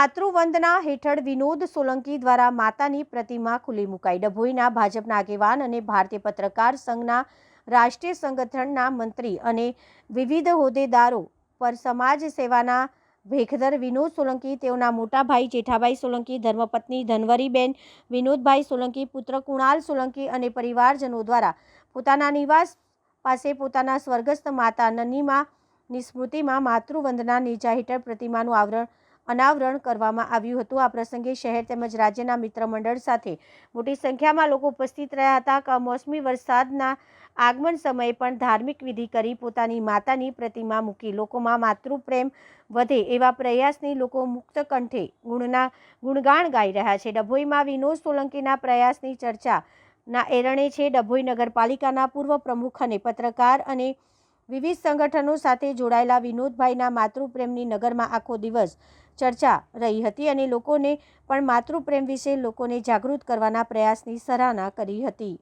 માતૃવંદના હેઠળ વિનોદ સોલંકી દ્વારા માતાની પ્રતિમા ખુલ્લી મુકાઈ. ડભોઈના ભાજપના આગેવાન અને ભારતીય પત્રકાર સંઘના રાષ્ટ્રીય સંગઠનના મંત્રી અને વિવિધ હોદ્દેદારો પર સમાજ સેવાના ભેખદર વિનોદ સોલંકી, તેઓના મોટા ભાઈ જેઠાભાઈ સોલંકી, ધર્મપત્ની ધનવરીબેન વિનોદભાઈ સોલંકી, પુત્ર કુણાલ સોલંકી અને પરિવારજનો દ્વારા પોતાના નિવાસ પાસે પોતાના સ્વર્ગસ્થ માતા નનીમાની સ્મૃતિમાં માતૃવંદના નેજા હેઠળ પ્રતિમાનું આવરણ અનાવરણ કરવામાં આવ્યું હતું. આ પ્રસંગે શહેર તેમજ રાજ્યના મિત્ર મંડળ સાથે મોટી સંખ્યામાં લોકો ઉપસ્થિત રહ્યા હતા. કમોસમી વરસાદના આગમન સમયે પણ ધાર્મિક વિધિ કરી પોતાની માતાની પ્રતિમા મૂકી લોકોમાં માતૃપ્રેમ વધે એવા પ્રયાસની લોકો મુક્ત કંઠે ગુણના ગુણગાન ગાઈ રહ્યા છે. ડભોઈમાં વિનોદ સોલંકીના પ્રયાસની ચર્ચા ના એરણે છે. ડભોઈ નગરપાલિકાના પૂર્વ પ્રમુખ અને પત્રકાર અને વિવિધ સંગઠનો સાથે જોડાયેલા વિનોદભાઈના માતૃપ્રેમની નગરમાં આખો દિવસ ચર્ચા રહી હતી અને લોકોને પણ માતૃપ્રેમ વિશે લોકોને જાગૃત કરવાના પ્રયાસની સરાહના કરી હતી.